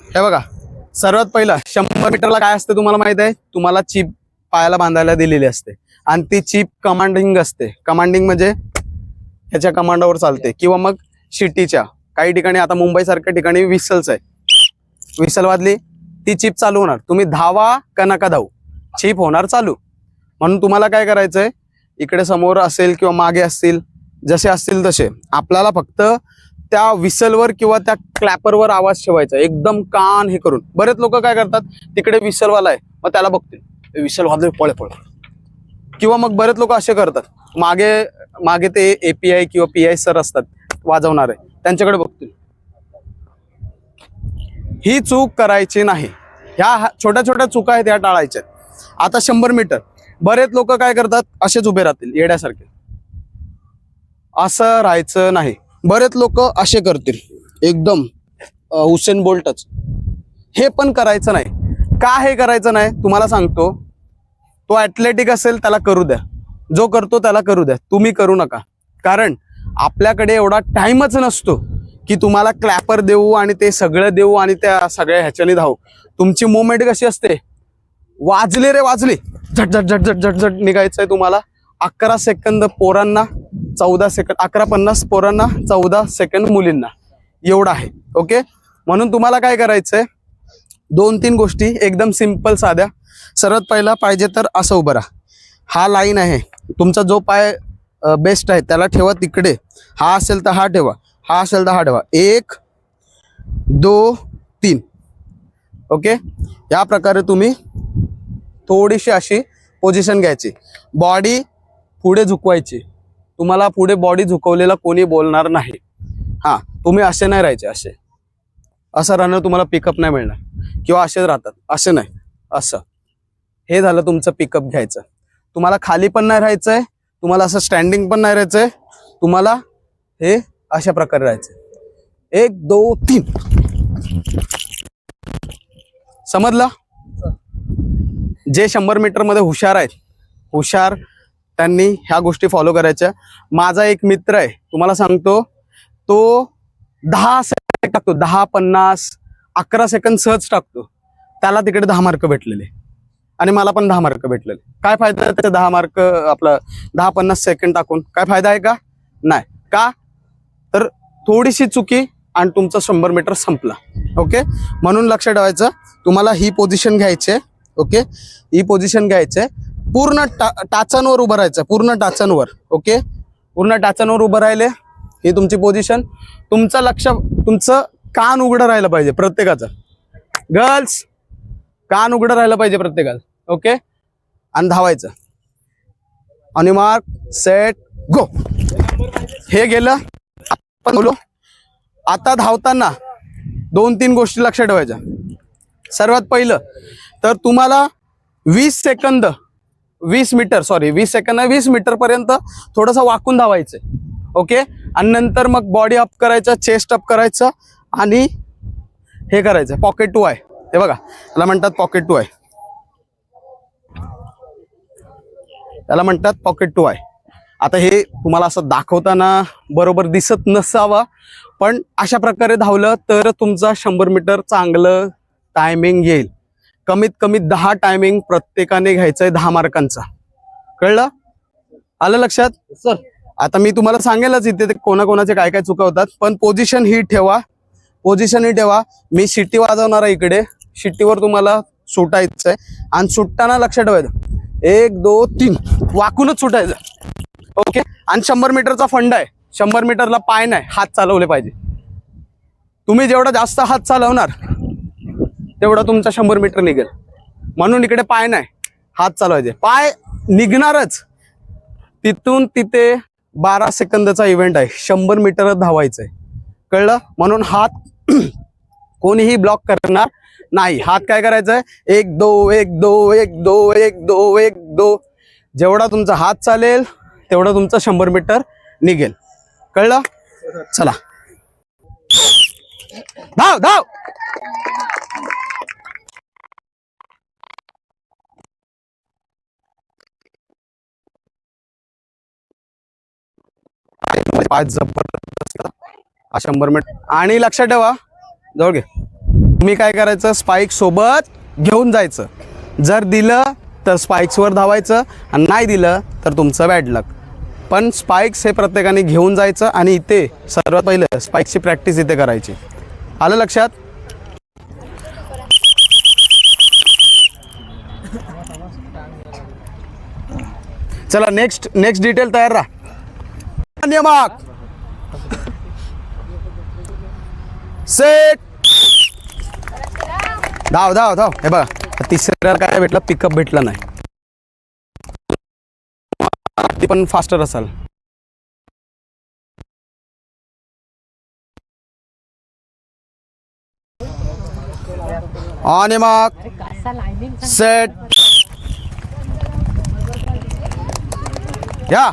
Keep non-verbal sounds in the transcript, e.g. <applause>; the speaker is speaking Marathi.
हे बघा सर्वात पहिलं शंभर मीटरला काय असते तुम्हाला माहीत आहे? तुम्हाला चीप पायाला बांधायला दिलेली असते. आणि ती चीप कमांडिंग असते. कमांडिंग म्हणजे ह्याच्या कमांडावर चालते. किंवा मग शिटीच्या काही ठिकाणी आता मुंबईसारख्या ठिकाणी विसल्स आहे. विसल वाजली ती चीप चालू होणार. तुम्ही धावा का नका धावू? चीप होणार चालू. म्हणून तुम्हाला काय करायचंय? इकडे समोर असेल किंवा मागे असतील जसे असतील तसे. आपल्याला फक्त त्या विसलवर किंवा त्या क्लॅपरवर आवाज ठेवायचा. एकदम कान हे करून. बरेच लोक काय करतात तिकडे विसलवाला आहे मग त्याला बघतील. विसल वाजले पळे पळ. किंवा मग बरेच लोक असे करतात. मागे मागे ते एपीआय किंवा पी आय सर असतात वाजवणारे त्यांच्याकडे बघतील. ही चूक करायची नाही. ह्या छोट्या छोट्या चुका आहेत ह्या टाळायच्या आता शंभर मीटर. बरेच लोक काय करतात असेच उभे राहतील येड्यासारखे. असं राहायचं नाही. बरेच लोक असे करतील. एकदम हुसेन बोल्टच. हे पण करायचं नाही. का हे करायचं नाही? तुम्हाला सांगतो. तो ॲथलेटिक असेल त्याला करू द्या. जो करतो त्याला करू द्या. तुम्ही करू नका. कारण आपल्याकडे एवढा टाइमच नसतो की तुम्हाला क्लॅपर देऊ आणि ते सगळं देऊ आणि त्या सगळ्या ह्याच्याने धावू. तुमची मुवमेंट कशी असते? वाजले रे वाजले. झट झट झट झट झट झट निघायचंय तुम्हाला. अकरा सेकंद पोरांना चौदा सेकंड अकरा पन्नास पोरांना चौदा सेकंड मुलींना. एवढं आहे ओके म्हणून तुम्हाला काय करायचंय? दोन तीन गोष्टी एकदम सिंपल साध्या. सर्वात पहिला पाहिजे तर असं उभं राहा. हा लाईन आहे. तुमचा जो पाय बेस्ट आहे त्याला ठेवा तिकडे. हा असेल तर हा ठेवा. हा असेल तर हा ठेवा. एक दो तीन. ओके या प्रकारे तुम्ही थोडीशी अशी पोझिशन घ्यायची. बॉडी पुढे झुकवायची. तुम्हाला पुढे बॉडी झुकवलेला कोणी बोलणार नाही. हां तुम्ही असे नाही राहायचे असे. असं राहणं तुम्हाला पिकअप नाही मिळणार. किंवा असेच राहतात. असे नाही. असं. हे झालं तुमचं पिकअप घ्यायचं. तुम्हाला खाली पण नाही राहायचंय तुम्हाला असं स्टँडिंग पण नाही राहायचंय तुम्हाला हे अशा प्रकारे राहायचं एक दो तीन. समजलं? जे शंभर मीटरमध्ये हुशार आहेत हुशार त्यांनी ह्या गोष्टी फॉलो करायच्या. माझा एक मित्र आहे तुम्हाला सांगतो तो दहा सेकंड टाकतो दहा पन्नास अकरा सेकंद सहज टाकतो. त्याला तिकडे दहा मार्क भेटलेले. आणि मला पण दहा मार्क भेटलेले. काय फायदा आहे त्याचे दहा मार्क आपलं दहा पन्नास सेकंड टाकून? काय फायदा आहे का? नाही. का? तर थोडीशी चुकी आणि तुमचा शंभर मीटर संपला. ओके म्हणून लक्ष ठेवायचं. तुम्हाला ही पोझिशन घ्यायची आहे. ओके ही पोझिशन घ्यायची पूर्ण टा टाचांवर उभं राहायचं पूर्ण टाचांवर ओके? पूर्ण टाचांवर उभं राहिले ही तुमची पोझिशन तुमचं लक्ष तुमचं कान उघडं राहिलं पाहिजे प्रत्येकाचं. गर्ल्स कान उघडं राहिलं पाहिजे प्रत्येकाचं ओके? आणि धावायचं. आणि मार्क सेट गो हे गेलं आपण बोलो. आता धावताना दोन तीन गोष्टी लक्षात ठेवायच्या. सर्वात पहिलं तर तुम्हाला वीस सेकंद वीस मीटर सॉरी वीस सेकंद वीस मीटर पर्यंत थोडंसं वाकून धावायचंय ओके आणि नंतर मग बॉडी अप करायचं चेस्ट अप करायचं आणि हे करायचं पॉकेट टू आहे. हे बघा याला म्हणतात पॉकेट टू आहे. त्याला म्हणतात पॉकेट टू आहे. आता हे तुम्हाला असं दाखवताना बरोबर दिसत नसावं पण अशा प्रकारे धावलं तर तुमचा शंभर मीटर चांगलं टायमिंग येईल. कमीत कमी दहा टायमिंग प्रत्येकाने घ्यायचंय दहा मार्कांचा. कळलं? आलं लक्षात? सर. आता मी तुम्हाला सांगेलच इथे ते कोणाकोणाचे काय काय चुका होतात पण पोझिशन ही ठेवा. पोझिशन ही ठेवा. मी शिट्टी वाजवणार आहे इकडे. शिट्टीवर तुम्हाला सुटायचंय. आणि सुटताना लक्षात ठेवायचं. एक दो तीन. वाकूनच सुटायचं. ओके आणि शंभर मीटरचा फंड आहे. शंभर मीटरला पाय नाही. हात चालवले पाहिजे. तुम्ही जेवढा जास्त हात चालवणार तेवढा तुमचा शंभर मीटर निघेल. म्हणून इकडे पाय नाही हात चालवायचे. पाय निघणारच. तिथून तिथे बारा सेकंदाचा इव्हेंट आहे. शंभर मीटर धावायचंय. कळलं? म्हणून हात <clears throat> कोणीही ब्लॉक करणार नाही. हात काय करायचंय? एक दो एक दो एक दो एक दो एक दो. जेवढा तुमचा हात चालेल तेवढा तुमचा शंभर मीटर निघेल. कळलं? चला. धाव धाव! पाच जबरदस्त शंभर मिनिट आणि लक्षात ठेवा जवळ घे. तुम्ही काय करायचं? स्पाईक सोबत घेऊन जायचं. जर दिलं तर स्पाईक्सवर धावायचं. आणि नाही दिलं तर तुमचं बॅड लक पण स्पाईक्स हे प्रत्येकाने घेऊन जायचं आणि इथे सर्वात पहिलं स्पाईक्सची प्रॅक्टिस इथे करायची. आलं लक्षात? चला नेक्स्ट नेक्स्ट डिटेल तयार राहा. नियमाक सेट. धाव धाव धाव. हे बघा तिसऱ्या काय भेटलं पिकअप भेटलं नाही. ते पण फास्टर असाल. On mark set. या.